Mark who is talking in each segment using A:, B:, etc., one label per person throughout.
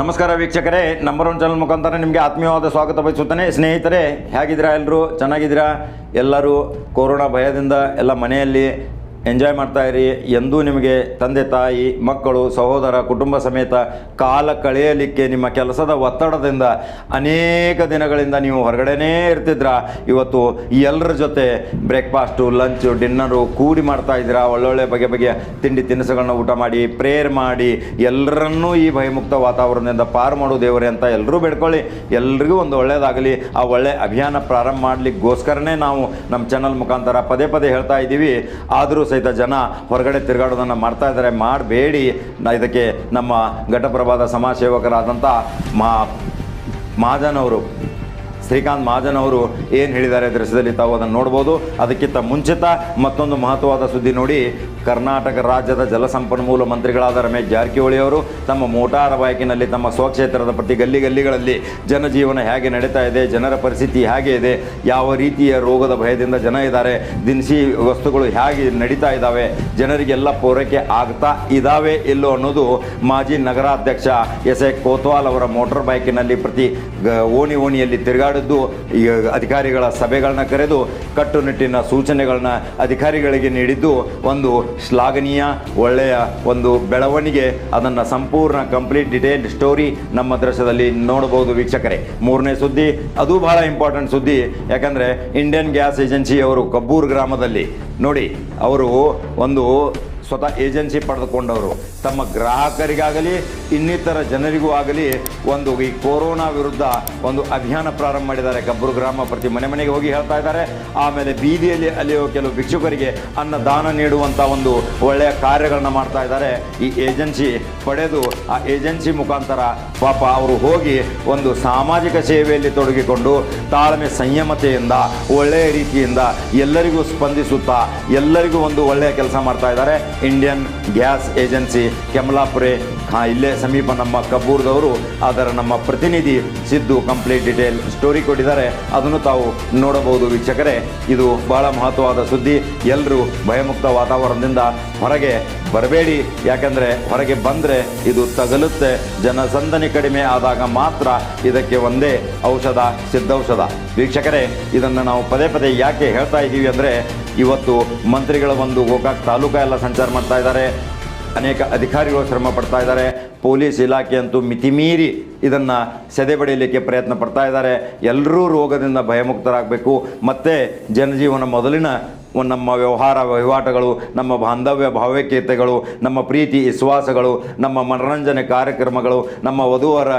A: ನಮಸ್ಕಾರ ವೀಕ್ಷಕರೇ number one channel ಮುಖಾಂತರ ನಿಮಗೆ ಆತ್ಮೀಯವಾದ ಸ್ವಾಗತ ಬಯಸುತ್ತೇನೆ. ಸ್ನೇಹಿತರೆ, ಹೇಗಿದ್ದೀರಾ ಎಲ್ಲರೂ? ಚೆನ್ನಾಗಿದ್ದೀರಾ? ಎಲ್ಲರೂ ಕೊರೋನಾ ಭಯದಿಂದ ಎಲ್ಲ ಮನೆಯಲ್ಲಿ ಎಂಜಾಯ್ ಮಾಡ್ತಾ ಇರಿ ಎಂದೂ ನಿಮಗೆ ತಂದೆ, ತಾಯಿ, ಮಕ್ಕಳು, ಸಹೋದರ, ಕುಟುಂಬ ಸಮೇತ ಕಾಲ ಕಳೆಯಲಿಕ್ಕೆ ನಿಮ್ಮ ಕೆಲಸದ ಒತ್ತಡದಿಂದ ಅನೇಕ ದಿನಗಳಿಂದ ನೀವು ಹೊರಗಡೆನೇ ಇರ್ತಿದ್ರ? ಇವತ್ತು ಎಲ್ಲರ ಜೊತೆ ಬ್ರೇಕ್ಫಾಸ್ಟು, ಲಂಚು, ಡಿನ್ನರು ಕೂಡಿ ಮಾಡ್ತಾ ಇದ್ದೀರಾ? ಒಳ್ಳೊಳ್ಳೆ ಬಗೆ ಬಗೆಯ ತಿಂಡಿ ತಿನಿಸುಗಳನ್ನ ಊಟ ಮಾಡಿ, ಪ್ರೇಯರ್ ಮಾಡಿ, ಎಲ್ಲರನ್ನೂ ಈ ಭಯಮುಕ್ತ ವಾತಾವರಣದಿಂದ ಪಾರು ಮಾಡು ದೇವರೇ ಅಂತ ಎಲ್ಲರೂ ಬೇಡ್ಕೊಳ್ಳಿ. ಎಲ್ರಿಗೂ ಒಂದು ಒಳ್ಳೆಯದಾಗಲಿ ಆ ಒಳ್ಳೆ ಅಭಿಯಾನ ಪ್ರಾರಂಭ ಮಾಡಲಿಕ್ಕೋಸ್ಕರನೇ ನಾವು ನಮ್ಮ ಚಾನಲ್ ಮುಖಾಂತರ ಪದೇ ಪದೇ ಹೇಳ್ತಾ ಇದ್ದೀವಿ. ಆದರೂ ಸಹಿತ ಜನ ಹೊರಗಡೆ ತಿರುಗಾಡೋದನ್ನು ಮಾಡ್ತಾ ಇದ್ದಾರೆ. ಮಾಡಬೇಡಿ. ಇದಕ್ಕೆ ನಮ್ಮ ಘಟಪ್ರಭಾದ ಸಮಾಜ ಸೇವಕರಾದಂಥ ಮಾ ಮಹಾಜನ್ ಅವರು, ಶ್ರೀಕಾಂತ್ ಮಹಾಜನ್ ಅವರು ಏನು ಹೇಳಿದ್ದಾರೆ ದೃಶ್ಯದಲ್ಲಿ ತಾವು ಅದನ್ನು ನೋಡ್ಬೋದು. ಅದಕ್ಕಿಂತ ಮುಂಚಿತ ಮತ್ತೊಂದು ಮಹತ್ವವಾದ ಸುದ್ದಿ ನೋಡಿ ಕರ್ನಾಟಕ ರಾಜ್ಯದ ಜಲಸಂಪನ್ಮೂಲ ಮಂತ್ರಿಗಳಾದ ರಮೇಶ್ ಜಾರಕಿಹೊಳಿ ಅವರು ತಮ್ಮ ಮೋಟಾರ್ ಬೈಕಿನಲ್ಲಿ ತಮ್ಮ ಸ್ವಕ್ಷೇತ್ರದ ಪ್ರತಿ ಗಲ್ಲಿ ಗಲ್ಲಿಗಳಲ್ಲಿ ಜನಜೀವನ ಹೇಗೆ ನಡೀತಾ ಇದೆ, ಜನರ ಪರಿಸ್ಥಿತಿ ಹೇಗೆ ಇದೆ, ಯಾವ ರೀತಿಯ ರೋಗದ ಭಯದಿಂದ ಜನ ಇದ್ದಾರೆ, ದಿನಸಿ ವಸ್ತುಗಳು ಹೇಗೆ ನಡೀತಾ ಇದ್ದಾವೆ, ಜನರಿಗೆಲ್ಲ ಪೂರೈಕೆ ಆಗ್ತಾ ಇದ್ದಾವೆ ಇಲ್ಲೋ ಅನ್ನೋದು ಮಾಜಿ ನಗರಾಧ್ಯಕ್ಷ ಎಸ್ ಎ ಕೋತ್ವಾಲ್ ಅವರ ಮೋಟಾರ್ ಬೈಕಿನಲ್ಲಿ ಪ್ರತಿ ಓಣಿ ಓಣಿಯಲ್ಲಿ ತಿರುಗಾಡಿದ್ದು ಅಧಿಕಾರಿಗಳ ಸಭೆಗಳನ್ನ ಕರೆದು ಕಟ್ಟುನಿಟ್ಟಿನ ಸೂಚನೆಗಳನ್ನ ಅಧಿಕಾರಿಗಳಿಗೆ ನೀಡಿದ್ದು ಒಂದು ಶ್ಲಾಘನೀಯ, ಒಳ್ಳೆಯ ಒಂದು ಬೆಳವಣಿಗೆ, ಅದನ್ನು ಸಂಪೂರ್ಣ ಕಂಪ್ಲೀಟ್ ಡಿಟೇಲ್ಡ್ ಸ್ಟೋರಿ ನಮ್ಮ ದೃಶ್ಯದಲ್ಲಿ ನೋಡಬಹುದು ವೀಕ್ಷಕರೇ. ಮೂರನೇ ಸುದ್ದಿ, ಅದು ಬಹಳ ಇಂಪಾರ್ಟೆಂಟ್ ಸುದ್ದಿ, ಯಾಕಂದರೆ ಇಂಡಿಯನ್ ಗ್ಯಾಸ್ ಏಜೆನ್ಸಿ ಅವರು ಕಬ್ಬೂರ್ ಗ್ರಾಮದಲ್ಲಿ, ನೋಡಿ, ಅವರು ಒಂದು ಸ್ವತಃ ಏಜೆನ್ಸಿ ಪಡೆದುಕೊಂಡವರು. ತಮ್ಮ ಗ್ರಾಹಕರಿಗಾಗಲಿ ಇನ್ನಿತರ ಜನರಿಗೂ ಆಗಲಿ ಒಂದು ಈ ಕೊರೋನಾ ವಿರುದ್ಧ ಒಂದು ಅಭಿಯಾನ ಪ್ರಾರಂಭ ಮಾಡಿದ್ದಾರೆ. ಗಬ್ಬರು ಗ್ರಾಮ ಪ್ರತಿ ಮನೆ ಮನೆಗೆ ಹೋಗಿ ಹೇಳ್ತಾ ಇದ್ದಾರೆ. ಆಮೇಲೆ ಬೀದಿಯಲ್ಲಿ ಅಲ್ಲಿಯೋ ಕೆಲವು ಭಿಕ್ಷುಕರಿಗೆ ಅನ್ನ ದಾನ ನೀಡುವಂಥ ಒಂದು ಒಳ್ಳೆಯ ಕಾರ್ಯಗಳನ್ನು ಮಾಡ್ತಾ ಇದ್ದಾರೆ. ಈ ಏಜೆನ್ಸಿ ಪಡೆದು ಆ ಏಜೆನ್ಸಿ ಮುಖಾಂತರ ಪಾಪ ಅವರು ಹೋಗಿ ಒಂದು ಸಾಮಾಜಿಕ ಸೇವೆಯಲ್ಲಿ ತೊಡಗಿಕೊಂಡು ತಾಳ್ಮೆ ಸಂಯಮತೆಯಿಂದ, ಒಳ್ಳೆಯ ರೀತಿಯಿಂದ ಎಲ್ಲರಿಗೂ ಸ್ಪಂದಿಸುತ್ತಾ ಎಲ್ಲರಿಗೂ ಒಂದು ಒಳ್ಳೆಯ ಕೆಲಸ ಮಾಡ್ತಾ ಇದ್ದಾರೆ. ಇಂಡಿಯನ್ ಗ್ಯಾಸ್ ಏಜೆನ್ಸಿ ಕೆಮಲಾಪುರೆ ಇಲ್ಲೇ ಸಮೀಪ ನಮ್ಮ ಕಬ್ಬೂರ್ದವರು ಅದರ ನಮ್ಮ ಪ್ರತಿನಿಧಿ ಸಿದ್ದು ಕಂಪ್ಲೀಟ್ ಡೀಟೇಲ್ ಸ್ಟೋರಿ ಕೊಟ್ಟಿದ್ದಾರೆ. ಅದನ್ನು ತಾವು ನೋಡಬಹುದು ವೀಕ್ಷಕರೇ. ಇದು ಬಹಳ ಮಹತ್ವವಾದ ಸುದ್ದಿ. ಎಲ್ಲರೂ ಭಯಮುಕ್ತ ವಾತಾವರಣದಿಂದ ಹೊರಗೆ ಬರಬೇಡಿ. ಯಾಕಂದರೆ ಹೊರಗೆ ಬಂದರೆ ಇದು ತಗಲುತ್ತೆ. ಜನಸಂದಣಿ ಕಡಿಮೆ ಆದಾಗ ಮಾತ್ರ ಇದಕ್ಕೆ ಒಂದೇ ಔಷಧ, ಸಿದ್ಧೌಷಧ. ವೀಕ್ಷಕರೇ, ಇದನ್ನು ನಾವು ಪದೇ ಪದೇ ಯಾಕೆ ಹೇಳ್ತಾ ಇದ್ದೀವಿ ಅಂದರೆ, ಇವತ್ತು ಮಂತ್ರಿಗಳ ಒಂದು ಗೋಕಾಕ್ ತಾಲೂಕಾ ಎಲ್ಲ ಸಂಚಾರ ಮಾಡ್ತಾ ಇದ್ದಾರೆ. ಅನೇಕ ಅಧಿಕಾರಿಗಳು ಶ್ರಮ ಪಡ್ತಾ ಇದ್ದಾರೆ. ಪೊಲೀಸ್ ಇಲಾಖೆ ಅಂತೂ ಮಿತಿಮೀರಿ ಇದನ್ನು ಸೆದೆಬಡಿಯಲಿಕ್ಕೆ ಪ್ರಯತ್ನ ಪಡ್ತಾ ಇದ್ದಾರೆ. ಎಲ್ಲರೂ ರೋಗದಿಂದ ಭಯಮುಕ್ತರಾಗಬೇಕು. ಮತ್ತು ಜನಜೀವನ ಮೊದಲಿನ ನಮ್ಮ ವ್ಯವಹಾರ ವಹಿವಾಟುಗಳು, ನಮ್ಮ ಬಾಂಧವ್ಯ ಭಾವೈಕ್ಯತೆಗಳು, ನಮ್ಮ ಪ್ರೀತಿ ವಿಶ್ವಾಸಗಳು, ನಮ್ಮ ಮನರಂಜನೆ ಕಾರ್ಯಕ್ರಮಗಳು, ನಮ್ಮ ವಧುವರ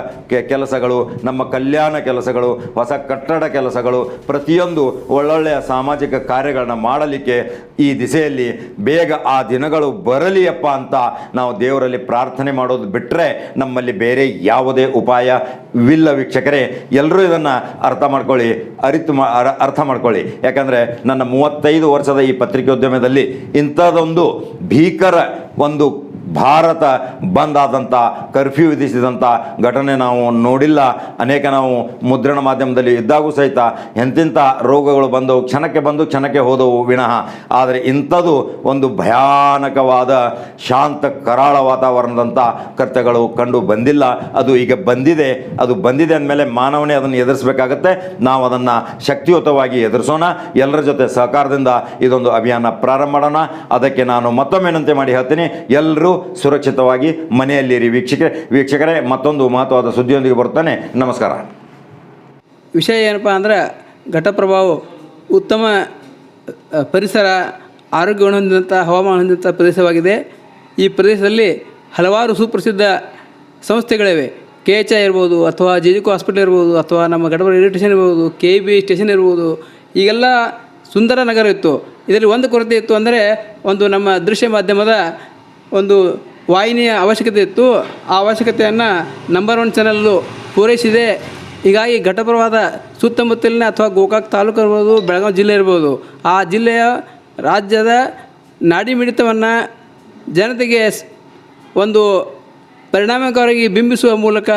A: ಕೆಲಸಗಳು, ನಮ್ಮ ಕಲ್ಯಾಣ ಕೆಲಸಗಳು, ಹೊಸ ಕಟ್ಟಡ ಕೆಲಸಗಳು, ಪ್ರತಿಯೊಂದು ಒಳ್ಳೊಳ್ಳೆಯ ಸಾಮಾಜಿಕ ಕಾರ್ಯಗಳನ್ನ ಮಾಡಲಿಕ್ಕೆ ಈ ದಿಸೆಯಲ್ಲಿ ಬೇಗ ಆ ದಿನಗಳು ಬರಲಿಯಪ್ಪ ಅಂತ ನಾವು ದೇವರಲ್ಲಿ ಪ್ರಾರ್ಥನೆ ಮಾಡೋದು ಬಿಟ್ಟರೆ ನಮ್ಮಲ್ಲಿ ಬೇರೆ ಯಾವುದೇ ಉಪಾಯ ವಿಲ್ಲ ವೀಕ್ಷಕರೇ. ಎಲ್ಲರೂ ಇದನ್ನು ಅರ್ಥ ಮಾಡ್ಕೊಳ್ಳಿ, ಅರಿತು ಮಾ ಅರ- ಅರ್ಥ ಮಾಡ್ಕೊಳ್ಳಿ. ಯಾಕಂದರೆ ನನ್ನ ಮೂವತ್ತೈದು ವರ್ಷದ ಈ ಪತ್ರಿಕೋದ್ಯಮದಲ್ಲಿ ಇಂಥದ್ದೊಂದು ಭೀಕರ ಒಂದು ಭಾರತ ಬಂದ್ ಆದಂಥ ಕರ್ಫ್ಯೂ ವಿಧಿಸಿದಂಥ ಘಟನೆ ನಾವು ನೋಡಿಲ್ಲ. ಅನೇಕ ನಾವು ಮುದ್ರಣ ಮಾಧ್ಯಮದಲ್ಲಿ ಇದ್ದಾಗೂ ಸಹಿತ ಎಂತೆಂಥ ರೋಗಗಳು ಬಂದವು, ಕ್ಷಣಕ್ಕೆ ಬಂದು ಕ್ಷಣಕ್ಕೆ ಹೋದವು ವಿನಃ. ಆದರೆ ಇಂಥದ್ದು ಒಂದು ಭಯಾನಕವಾದ, ಶಾಂತ, ಕರಾಳ ವಾತಾವರಣದಂಥ ಕೃತ್ಯಗಳು ಕಂಡು ಬಂದಿಲ್ಲ. ಅದು ಈಗ ಬಂದಿದೆ. ಅದು ಬಂದಿದೆ ಅಂದಮೇಲೆ ಮಾನವನೇ ಅದನ್ನು ಎದುರಿಸಬೇಕಾಗತ್ತೆ. ನಾವು ಅದನ್ನು ಶಕ್ತಿಯುತವಾಗಿ ಎದುರಿಸೋಣ. ಎಲ್ಲರ ಜೊತೆ ಸಹಕಾರದಿಂದ ಇದೊಂದು ಅಭಿಯಾನ ಪ್ರಾರಂಭ ಮಾಡೋಣ. ಅದಕ್ಕೆ ನಾನು ಮತ್ತೊಮ್ಮೆ ವಿನಂತಿ ಮಾಡಿ ಹೇಳ್ತೀನಿ. ಎಲ್ಲರೂ ಸುರಕ್ಷಿತವಾಗಿ ಮನೆಯಲ್ಲಿರಿ ವೀಕ್ಷಕ ವೀಕ್ಷಕರೇ, ಮತ್ತೊಂದು ಮಹತ್ವವಾದ ಸುದ್ದಿಯೊಂದಿಗೆ ಬರ್ತಾನೆ ನಮಸ್ಕಾರ.
B: ವಿಷಯ ಏನಪ್ಪ ಅಂದ್ರೆ ಘಟಪ್ರಭಾವ ಉತ್ತಮ ಪರಿಸರ, ಆರೋಗ್ಯ ಹೊಂದಿದಂಥ ಹವಾಮಾನ ಹೊಂದಿದಂಥ ಪ್ರದೇಶವಾಗಿದೆ. ಈ ಪ್ರದೇಶದಲ್ಲಿ ಹಲವಾರು ಸುಪ್ರಸಿದ್ಧ ಸಂಸ್ಥೆಗಳಿವೆ. ಕೆ ಎಚ್ ಐ ಇರ್ಬೋದು ಅಥವಾ ಜೆ ಜಿ ಹಾಸ್ಪಿಟಲ್ ಇರ್ಬೋದು ಅಥವಾ ನಮ್ಮ ಗಡಬ ರೈಲ್ವೆ ಸ್ಟೇಷನ್ ಇರ್ಬೋದು, ಕೆ ಬಿ ಸ್ಟೇಷನ್ ಇರ್ಬೋದು, ಈಗೆಲ್ಲ ಸುಂದರ ನಗರ ಇತ್ತು. ಇದರಲ್ಲಿ ಒಂದು ಕೊರತೆ ಇತ್ತು ಅಂದರೆ ಒಂದು ನಮ್ಮ ದೃಶ್ಯ ಮಾಧ್ಯಮದ ಒಂದು ವಾಹಿನಿಯ ಅವಶ್ಯಕತೆ ಇತ್ತು. ಆ ಅವಶ್ಯಕತೆಯನ್ನು ನಂಬರ್ ಒನ್ ಚಾನಲ್ಲು ಪೂರೈಸಿದೆ. ಹೀಗಾಗಿ ಘಟಪ್ರವಾದ ಸುತ್ತಮುತ್ತಲಿನ ಅಥವಾ ಗೋಕಾಕ್ ತಾಲೂಕು ಇರ್ಬೋದು, ಬೆಳಗಾವಿ ಜಿಲ್ಲೆ ಇರ್ಬೋದು, ಆ ಜಿಲ್ಲೆಯ ರಾಜ್ಯದ ನಾಡಿ ಮಿಡಿತವನ್ನು ಜನತೆಗೆ ಒಂದು ಪರಿಣಾಮಕಾರಿಯಾಗಿ ಬಿಂಬಿಸುವ ಮೂಲಕ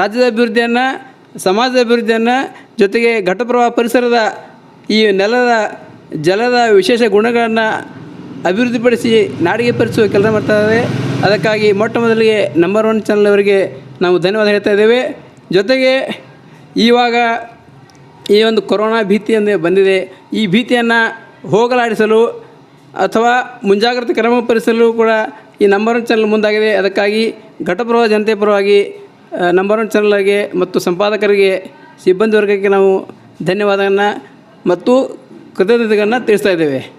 B: ರಾಜ್ಯದ ಅಭಿವೃದ್ಧಿಯನ್ನು, ಸಮಾಜದ ಅಭಿವೃದ್ಧಿಯನ್ನು ಜೊತೆಗೆ ಘಟಪ್ರವಾಹ ಪರಿಸರದ ಈ ನೆಲದ ಜಲದ ವಿಶೇಷ ಗುಣಗಳನ್ನು ಅಭಿವೃದ್ಧಿಪಡಿಸಿ ನಾಡಿಗೆ ಪರಿಸುವ ಕೆಲಸ ಮಾಡ್ತಾರೆ ಅದಕ್ಕಾಗಿ ಮೊಟ್ಟ ಮೊದಲಿಗೆ ನಂಬರ್ ಒನ್ ಚಾನಲ್ ಅವರಿಗೆ ನಾವು ಧನ್ಯವಾದ ಹೇಳ್ತಾ ಇದ್ದೇವೆ. ಜೊತೆಗೆ ಇವಾಗ ಈ ಒಂದು ಕೊರೋನಾ ಭೀತಿಯಿಂದ ಬಂದಿದೆ. ಈ ಭೀತಿಯನ್ನು ಹೋಗಲಾಡಿಸಲು ಅಥವಾ ಮುಂಜಾಗ್ರತೆ ಕ್ರಮ ಪರಿಸಲು ಕೂಡ ಈ ನಂಬರ್ ಒನ್ ಚಾನಲ್ ಮುಂದಾಗಿದೆ. ಅದಕ್ಕಾಗಿ ಘಟಪ್ರವ ಜನತೆ ಪರವಾಗಿ ನಂಬರ್ ಒನ್ ಚಾನಲ್ಗೆ ಮತ್ತು ಸಂಪಾದಕರಿಗೆ, ಸಿಬ್ಬಂದಿ ವರ್ಗಕ್ಕೆ ನಾವು ಧನ್ಯವಾದಗಳನ್ನು ಮತ್ತು ಕೃತಜ್ಞತೆಗಳನ್ನು ತಿಳಿಸ್ತಾ ಇದ್ದೇವೆ.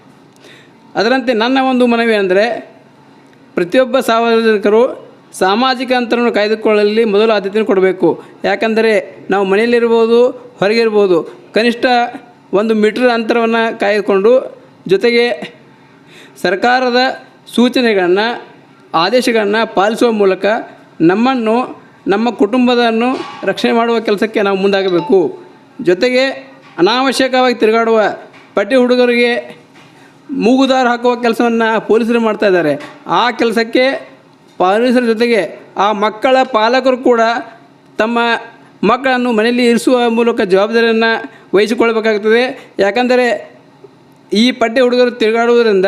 B: ಅದರಂತೆ ನನ್ನ ಒಂದು ಮನವಿ ಅಂದರೆ, ಪ್ರತಿಯೊಬ್ಬ ಸಾರ್ವಜನಿಕರು ಸಾಮಾಜಿಕ ಅಂತರವನ್ನು ಕಾಯ್ದುಕೊಳ್ಳಲಿ ಮೊದಲು ಆದ್ಯತೆಯನ್ನು ಕೊಡಬೇಕು. ಯಾಕಂದರೆ, ನಾವು ಮನೆಯಲ್ಲಿರ್ಬೋದು, ಹೊರಗಿರ್ಬೋದು, ಕನಿಷ್ಠ ಒಂದು ಮೀಟರ್ ಅಂತರವನ್ನು ಕಾಯ್ದುಕೊಂಡು, ಜೊತೆಗೆ ಸರ್ಕಾರದ ಸೂಚನೆಗಳನ್ನು, ಆದೇಶಗಳನ್ನು ಪಾಲಿಸುವ ಮೂಲಕ ನಮ್ಮನ್ನು, ನಮ್ಮ ಕುಟುಂಬದನ್ನು ರಕ್ಷಣೆ ಮಾಡುವ ಕೆಲಸಕ್ಕೆ ನಾವು ಮುಂದಾಗಬೇಕು. ಜೊತೆಗೆ ಅನಾವಶ್ಯಕವಾಗಿ ತಿರುಗಾಡುವ ಪಟ್ಟಿ ಹುಡುಗರಿಗೆ ಮೂಗುದಾರ ಹಾಕುವ ಕೆಲಸವನ್ನು ಪೊಲೀಸರು ಮಾಡ್ತಾ ಇದ್ದಾರೆ. ಆ ಕೆಲಸಕ್ಕೆ ಪೊಲೀಸರ ಜೊತೆಗೆ ಆ ಮಕ್ಕಳ ಪಾಲಕರು ಕೂಡ ತಮ್ಮ ಮಕ್ಕಳನ್ನು ಮನೆಯಲ್ಲಿ ಇರಿಸುವ ಮೂಲಕ ಜವಾಬ್ದಾರಿಯನ್ನು ವಹಿಸಿಕೊಳ್ಬೇಕಾಗ್ತದೆ ಯಾಕಂದರೆ ಈ ಪಟ್ಟೆ ಹುಡುಗರು ತಿರುಗಾಡುವುದರಿಂದ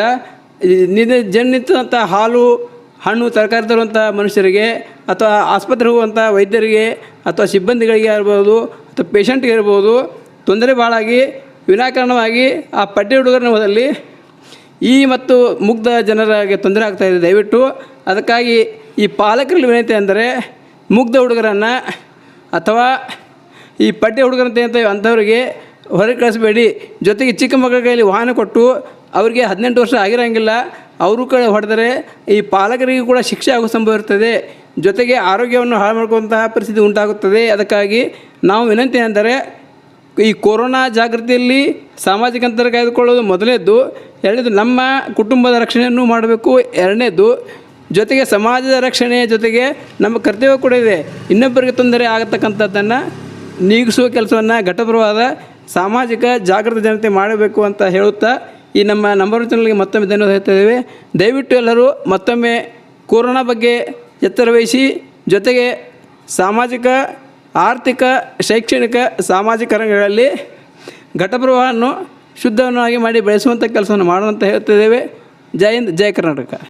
B: ನಿನ್ನೆ ಜನ್ನಿತ್ತಂಥ ಹಾಲು, ಹಣ್ಣು ತರಕಾರಿ ತರುವಂಥ ಮನುಷ್ಯರಿಗೆ ಅಥವಾ ಆಸ್ಪತ್ರೆ ಹೋಗುವಂಥ ವೈದ್ಯರಿಗೆ ಅಥವಾ ಸಿಬ್ಬಂದಿಗಳಿಗೆ ಇರ್ಬೋದು ಅಥವಾ ಪೇಷಂಟ್ಗೆ ಇರ್ಬೋದು ತೊಂದರೆ ಭಾಳಾಗಿ ವಿನಾಕಾರಣವಾಗಿ ಆ ಪಟ್ಟೆ ಹುಡುಗರನ್ನ ಹೋದಲ್ಲಿ ಈ ಮತ್ತು ಮುಗ್ಧ ಜನರಿಗೆ ತೊಂದರೆ ಆಗ್ತಾ ಇದೆ. ದಯವಿಟ್ಟು ಅದಕ್ಕಾಗಿ ಈ ಪಾಲಕರಲ್ಲಿ ವಿನಂತಿ ಅಂದರೆ ಮುಗ್ಧ ಹುಡುಗರನ್ನು ಅಥವಾ ಈ ಪಡ್ಡೆ ಹುಡುಗರಂತೆ ಅಂತ ಅಂಥವ್ರಿಗೆ ಹೊರಗೆ ಕಳಿಸ್ಬೇಡಿ. ಜೊತೆಗೆ ಚಿಕ್ಕ ಮಕ್ಕಳ ಕೈಯಲ್ಲಿ ವಾಹನ ಕೊಟ್ಟು ಅವರಿಗೆ ಹದಿನೆಂಟು ವರ್ಷ ಆಗಿರೋಂಗಿಲ್ಲ, ಅವರು ಕಡೆ ಹೊಡೆದರೆ ಈ ಪಾಲಕರಿಗೂ ಕೂಡ ಶಿಕ್ಷೆ ಆಗೋ ಸಂಭವ ಇರ್ತದೆ. ಜೊತೆಗೆ ಆರೋಗ್ಯವನ್ನು ಹಾಳು ಮಾಡ್ಕೊಂತಹ ಪರಿಸ್ಥಿತಿ ಉಂಟಾಗುತ್ತದೆ. ಅದಕ್ಕಾಗಿ ನಾವು ವಿನಂತಿ ಅಂದರೆ ಈ ಕೊರೋನಾ ಜಾಗೃತಿಯಲ್ಲಿ ಸಾಮಾಜಿಕ ಅಂತರ ಕಾಯ್ದುಕೊಳ್ಳೋದು ಮೊದಲನೇದ್ದು ಎರಡನೇದು ನಮ್ಮ ಕುಟುಂಬದ ರಕ್ಷಣೆಯನ್ನು ಮಾಡಬೇಕು, ಎರಡನೇದು ಜೊತೆಗೆ ಸಮಾಜದ ರಕ್ಷಣೆ ಜೊತೆಗೆ ನಮ್ಮ ಕರ್ತವ್ಯ ಕೂಡ ಇದೆ. ಇನ್ನೊಬ್ಬರಿಗೆ ತೊಂದರೆ ಆಗತಕ್ಕಂಥದ್ದನ್ನು ನೀಗಿಸುವ ಕೆಲಸವನ್ನು ಘಟಪ್ರವಾದ ಸಾಮಾಜಿಕ ಜಾಗೃತ ಜನತೆ ಮಾಡಬೇಕು ಅಂತ ಹೇಳುತ್ತಾ ಈ ನಮ್ಮ ನಂಬರ್ ಚಾನಲ್ಗೆ ಮತ್ತೊಮ್ಮೆ ಧನ್ಯವಾದ ಹೇಳ್ತಾ ಇದ್ದೇವೆ. ದಯವಿಟ್ಟು ಎಲ್ಲರೂ ಮತ್ತೊಮ್ಮೆ ಕೊರೋನಾ ಬಗ್ಗೆ ಎಚ್ಚರ ವಹಿಸಿ, ಜೊತೆಗೆ ಸಾಮಾಜಿಕ ಆರ್ಥಿಕ, ಶೈಕ್ಷಣಿಕ, ಸಾಮಾಜಿಕ ರಂಗಗಳಲ್ಲಿ ಘಟಪ್ರವಾಹವನ್ನು ಶುದ್ಧವನ್ನಾಗಿ ಮಾಡಿ ಬೆಳೆಸುವಂಥ ಕೆಲಸವನ್ನು ಮಾಡೋಣ ಅಂತ ಹೇಳ್ತಿದ್ದೇವೆ ಜೈ ಹಿಂದ್, ಜೈ ಕರ್ನಾಟಕ.